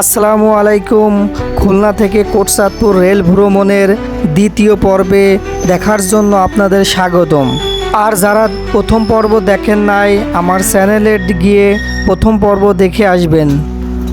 আসসালামু আলাইকুম। খুলনা থেকে কোটসাদপুর রেল ভ্রমণের দ্বিতীয় পর্বে দেখার জন্য আপনাদের স্বাগতম। আর যারা প্রথম পর্ব দেখেন নাই, আমার চ্যানেলে গিয়ে প্রথম পর্ব দেখে আসবেন।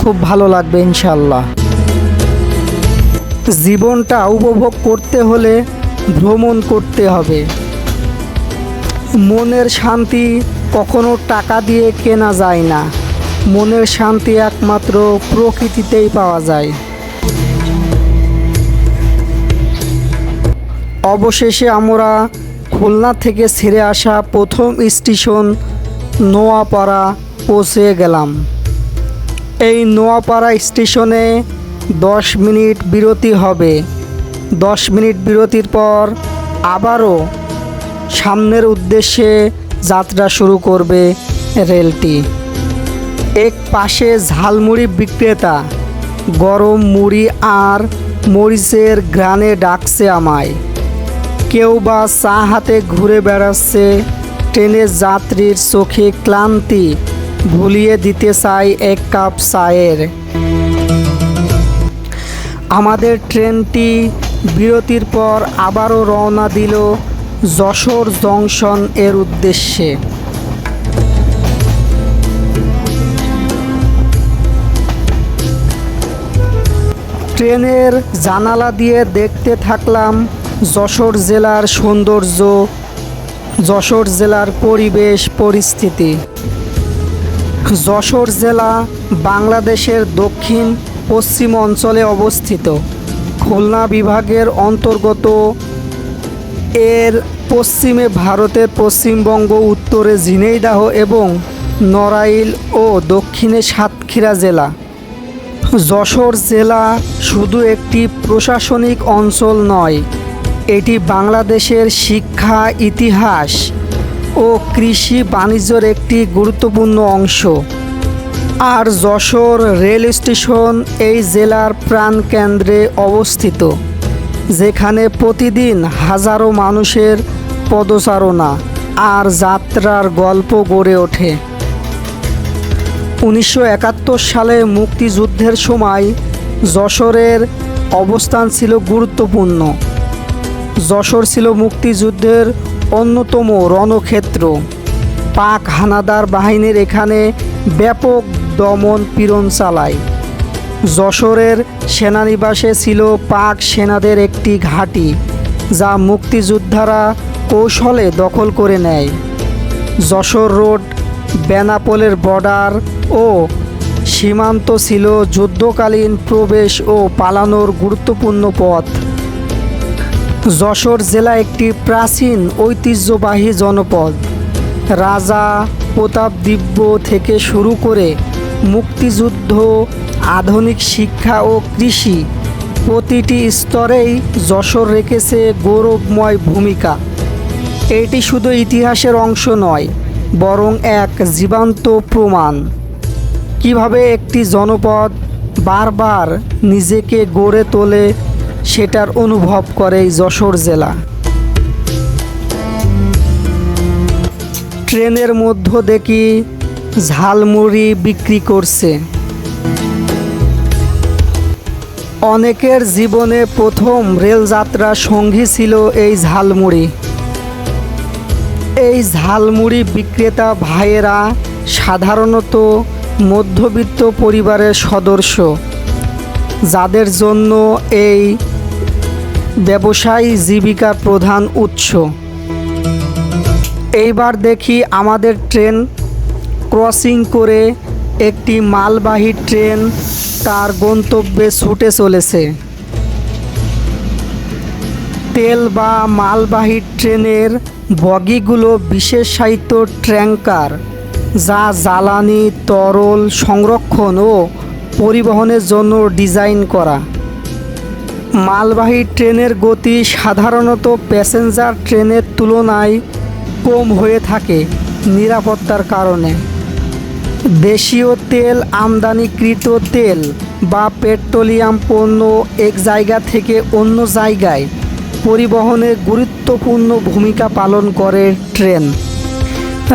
খুব ভালো লাগবে ইনশাল্লাহ জীবনটা উপভোগ করতে হলে ভ্রমণ করতে হবে। মনের শান্তি কখনো টাকা দিয়ে কেনা যায় না। মনের শান্তি একমাত্র প্রকৃতিতেই পাওয়া যায়। অবশেষে আমরা খুলনা থেকে ছেড়ে আসা প্রথম স্টেশন নোয়াপাড়া পৌঁছে গেলাম। এই নোয়াপাড়া স্টেশনে দশ মিনিট বিরতি হবে। দশ মিনিট বিরতির পর আবারও সামনের উদ্দেশ্যে যাত্রা শুরু করবে রেলটি। এক পাশে ঝালমুড়ি বিক্রেতা। গরম মুড়ি আর মরিচের গ্রানে ডাকছে আমায়। কেউ বা চা হাতে ঘুরে বেড়াচ্ছে ট্রেনের যাত্রীর চোখে ক্লান্তি ভুলিয়ে দিতে চাই এক কাপ চায়ের। আমাদের ট্রেনটি বিরতির পর আবারও রওনা দিল যশোর জংশন এর উদ্দেশ্যে। ট্রেনের জানালা দিয়ে দেখতে থাকলাম যশোর জেলার সৌন্দর্য, যশোর জেলার পরিবেশ, পরিস্থিতি। যশোর জেলা বাংলাদেশের দক্ষিণ, পশ্চিম অঞ্চলে অবস্থিত। খুলনা বিভাগের অন্তর্গত এর পশ্চিমে ভারতের পশ্চিমবঙ্গ, উত্তরে ঝিনাইদহ এবং নড়াইল ও দক্ষিণে সাতক্ষীরা জেলা। যশোর জেলা শুধু একটি প্রশাসনিক অঞ্চল নয়, এটি বাংলাদেশের শিক্ষা, ইতিহাস ও কৃষি বাণিজ্যের একটি গুরুত্বপূর্ণ অংশ। আর যশোর রেল স্টেশন এই জেলার প্রাণকেন্দ্রে অবস্থিত, যেখানে প্রতিদিন হাজারো মানুষের পদচারণা আর যাত্রার গল্প গড়ে ওঠে। উনিশশো একাত্তর সালে মুক্তিযুদ্ধের সময় যশোরের অবস্থান ছিল গুরুত্বপূর্ণ। যশোর ছিল মুক্তিযুদ্ধের অন্যতম রণক্ষেত্র। পাক হানাদার বাহিনীর এখানে ব্যাপক দমন পীড়ন চালায়। যশোরের সেনানিবাসে ছিল পাক সেনাদের একটি ঘাঁটি, যা মুক্তিযোদ্ধারা কৌশলে দখল করে নেয়। যশোর রোড, বেনাপোলের বর্ডার ও সীমান্ত ছিল যুদ্ধকালীন প্রবেশ ও পালানোর গুরুত্বপূর্ণ পথ। যশোর জেলা একটি প্রাচীন ঐতিহ্যবাহী জনপদ। রাজা প্রতাপদিব্য থেকে শুরু করে মুক্তিযুদ্ধ, আধুনিক শিক্ষা ও কৃষি প্রতিটি স্তরেই যশোর রেখেছে গৌরবময় ভূমিকা। এটি শুধু ইতিহাসের অংশ নয়, বরং এক জীবান্ত প্রমাণ। কীভাবে একটি জনপদ বারবার নিজেকে গড়ে তোলে সেটার অনুভব করে যশোর জেলা। ট্রেনের মধ্য দেখি ঝালমুড়ি বিক্রি করছে। অনেকের জীবনে প্রথম রেলযাত্রা সঙ্গী ছিল এই ঝালমুড়ি। এই ঝালমুড়ি বিক্রেতা ভাইয়েরা সাধারণত মধ্যবিত্ত পরিবারের সদস্য, যাদের জন্য এই ব্যবসায়ী জীবিকার প্রধান উৎস। এইবার দেখি আমাদের ট্রেন ক্রসিং করে একটি মালবাহী ট্রেন তার গন্তব্যে ছুটে চলেছে। তেল বা মালবাহী ট্রেনের বগিগুলো বিশেষায়িত ট্র্যাঙ্কার। যা জ্বালানি, তরল সংরক্ষণ ও পরিবহনের জন্য ডিজাইন করা। মালবাহী ট্রেনের গতি সাধারণত প্যাসেঞ্জার ট্রেনের তুলনায় কম হয়ে থাকে নিরাপত্তার কারণে। দেশীয় তেল আমদানিকৃত তেল বা পেট্রোলিয়াম পণ্য এক জায়গা থেকে অন্য জায়গায় পরিবহনে গুরুত্বপূর্ণ ভূমিকা পালন করে ট্রেন।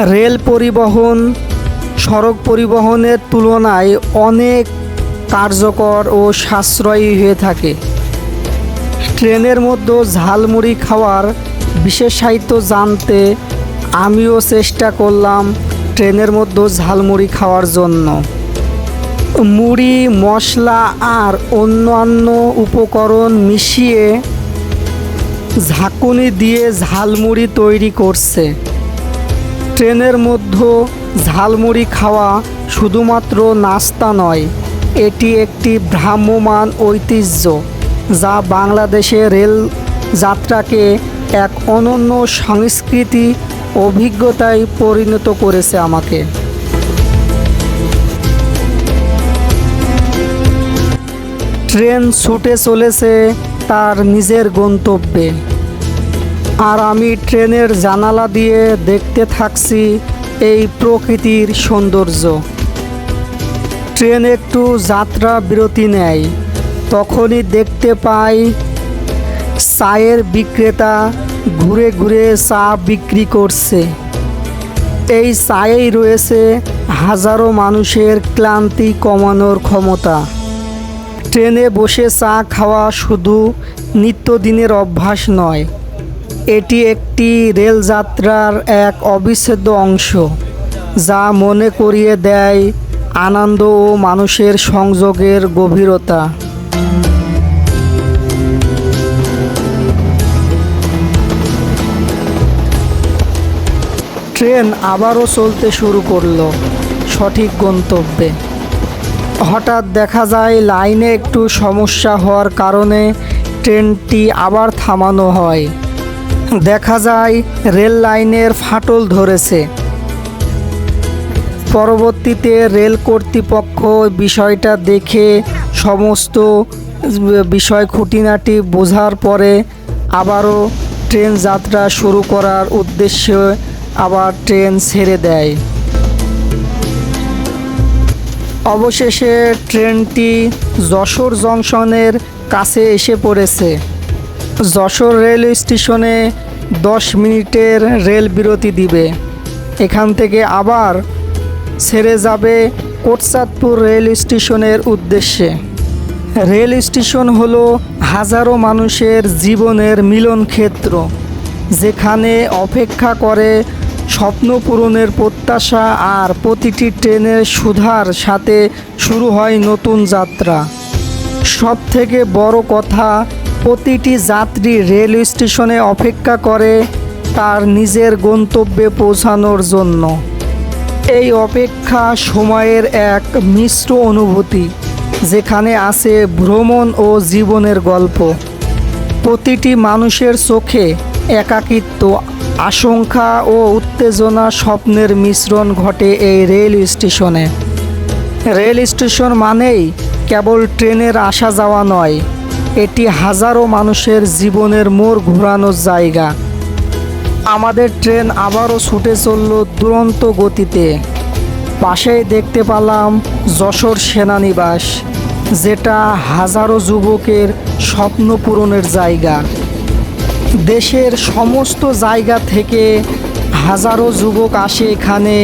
রেল পরিবহন, সড়ক পরিবহনের তুলনায় অনেক কার্যকর ও সাশ্রয়ী হয়ে থাকে। ট্রেনের মধ্যে ঝালমুড়ি খাওয়ার বিশেষায়িত জানতে আমিও চেষ্টা করলাম ট্রেনের মধ্যে ঝালমুড়ি খাওয়ার জন্য। মুড়ি, মশলা আর অন্যান্য উপকরণ মিশিয়ে ঝাঁকুনি দিয়ে ঝালমুড়ি তৈরি করছে। ট্রেনের মধ্যে ঝালমুড়ি খাওয়া শুধুমাত্র নাস্তা নয়, এটি একটি ভ্রাম্যমান ঐতিহ্য যা বাংলাদেশে রেল যাত্রাকে এক অনন্য সংস্কৃতি অভিজ্ঞতায় পরিণত করেছে আমাকে। ট্রেন ছুটে চলেছে তার নিজের গন্তব্যে। আর আমি ট্রেনের জানালা দিয়ে দেখতে থাকছি এই প্রকৃতির সৌন্দর্য। ট্রেন একটু যাত্রা বিরতি নেয়, তখনই দেখতে পাই চায়ের বিক্রেতা ঘুরে ঘুরে চা বিক্রি করছে। এই চায়েই রয়েছে হাজারো মানুষের ক্লান্তি কমানোর ক্ষমতা। ট্রেনে বসে চা খাওয়া শুধু নিত্যদিনের অভ্যাস নয় এটি একটি রেলযাত্রার এক অবিচ্ছেদ্য অংশ, যা মনে করিয়ে দেয় আনন্দ ও মানুষের সংযোগের গভীরতা। ট্রেন আবারও চলতে শুরু করল সঠিক গন্তব্যে। হঠাৎ দেখা যায় লাইনে একটু সমস্যা হওয়ার কারণে ট্রেনটি আবার থামানো হয়। দেখা যায়, রেল লাইনের ফাটল ধরেছে। পরবর্তীতে রেল কর্তৃপক্ষ বিষয়টা দেখে সমস্ত বিষয় খুঁটিনাটি বোঝার পরে আবারও ট্রেন যাত্রা শুরু করার উদ্দেশ্যে আবার ট্রেন ছেড়ে দেয়। অবশেষে ট্রেনটি যশোর জংশনের কাছে এসে পড়েছে। যশোর রেল স্টেশনে দশ মিনিটের রেল বিরতি দিবে। এখান থেকে আবার ছেড়ে যাবে কোটচাঁদপুর রেল স্টেশনের উদ্দেশ্যে। রেল স্টেশন হলো হাজারো মানুষের জীবনের মিলন ক্ষেত্র, যেখানে অপেক্ষা করে স্বপ্ন পূরণের প্রত্যাশা আর প্রতিটি ট্রেনের সুধার সাথে শুরু হয় নতুন যাত্রা। সব থেকে বড় কথা প্রতিটি যাত্রী রেল স্টেশনে অপেক্ষা করে তার নিজের গন্তব্যে পৌঁছানোর জন্য। এই অপেক্ষা সময়ের এক মিশ্র অনুভূতি, যেখানে আছে ভ্রমণ ও জীবনের গল্প। প্রতিটি মানুষের চোখে একাকিত্ব, আশঙ্কা ও উত্তেজনা স্বপ্নের মিশ্রণ ঘটে এই রেল স্টেশনে। রেল স্টেশন মানেই কেবল ট্রেনের আসা যাওয়া নয় এটি হাজারো মানুষের জীবনের মোড় ঘোরানোর জায়গা। আমাদের ট্রেন আবারও ছুটে চলল দুরন্ত গতিতে। পাশেই দেখতে পেলাম যশোর সেনানিবাস, যেটা হাজারো যুবকের স্বপ্ন পূরণের জায়গা। দেশের সমস্ত জায়গা থেকে হাজারো যুবক আসে এখানে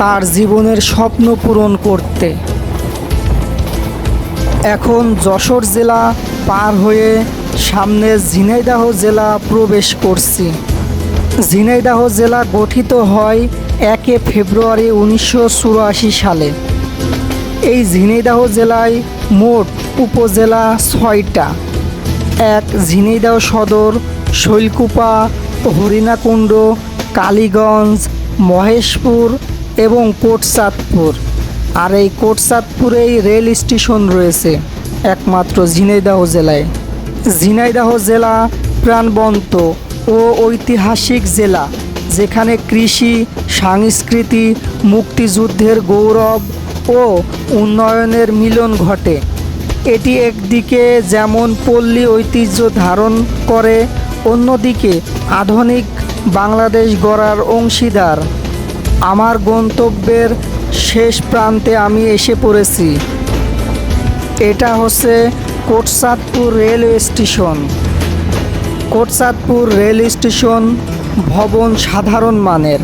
তার জীবনের স্বপ্ন পূরণ করতে। এখন যশোর জেলা পার হয়ে সামনে ঝিনাইদাহ জেলা প্রবেশ করছি। ঝিনাইদাহ জেলা গঠিত হয় একে ফেব্রুয়ারি উনিশশো চুরাশি সালে। এই ঝিনাইদাহ জেলায় মোট উপজেলা ছয়টা। এক ঝিনাইদাহ সদর শৈলকুপা, হরিণাকুণ্ড, কালীগঞ্জ, মহেশপুর এবং কোটচাঁদপুর। আর এই কোটচাঁদপুরেই রেল স্টেশন রয়েছে। একমাত্র ঝিনাইদহ জেলায়। ঝিনাইদহ জেলা প্রাণবন্ত ও ঐতিহাসিক জেলা, যেখানে কৃষি, সংস্কৃতি, মুক্তিযুদ্ধের গৌরব ও উন্নয়নের মিলন ঘটে। এটি একদিকে যেমন পল্লী ঐতিহ্য ধারণ করে, অন্যদিকে আধুনিক বাংলাদেশ গড়ার অংশীদার। আমার গন্তব্যের শেষ প্রান্তে আমি এসে পড়েছি। এটা হচ্ছে Kotchandpur railway station. Kotchandpur rail station ভবন সাধারণ মানের।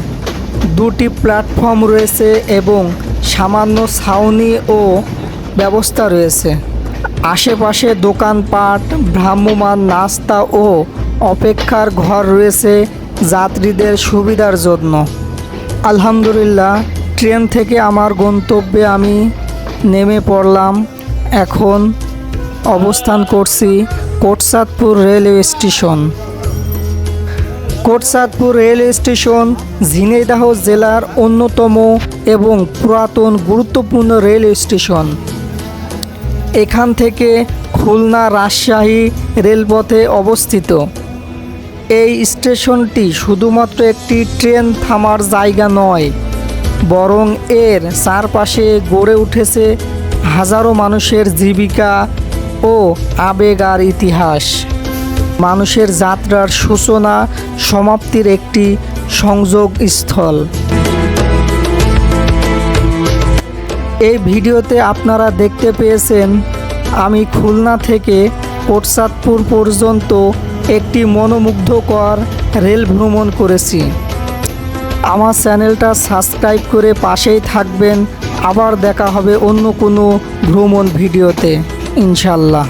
দুটি প্ল্যাটফর্ম রয়েছে এবং সামান্য ছাউনি ও ব্যবস্থা রয়েছে। আশেপাশে দোকানপাট ভ্রাম্যমান নাস্তা ও অপেক্ষার ঘর রয়েছে যাত্রীদের সুবিধার জন্য। আলহামদুলিল্লাহ, ট্রেন থেকে আমার গন্তব্যে আমি নেমে পড়লাম। এখন অবস্থান করছি Kotchandpur railway station. Kotchandpur railway station Jhenaidah জেলার অন্যতম এবং পুরাতন গুরুত্বপূর্ণ রেলওয়ে স্টেশন। এখান থেকে খুলনা রাজশাহী রেলপথে অবস্থিত। এই স্টেশনটি শুধুমাত্র একটি ট্রেন থামার জায়গা নয়, বরং এর চারপাশে গড়ে উঠেছে হাজারো মানুষের জীবিকা ও আবেগ আর ইতিহাস। মানুষের যাত্রার সূচনা সমাপ্তির একটি সংযোগ স্থল। এই ভিডিওতে আপনারা দেখতে পেয়েছেন, আমি খুলনা থেকে কোটসাদপুর পর্যন্ত একটি মনোমুগ্ধকর রেল ভ্রমণ করেছি। আমার চ্যানেলটা সাবস্ক্রাইব করে পাশেই থাকবেন আবার দেখা হবে অন্য কোনো ভ্রমণ ভিডিওতে ইনশাল্লাহ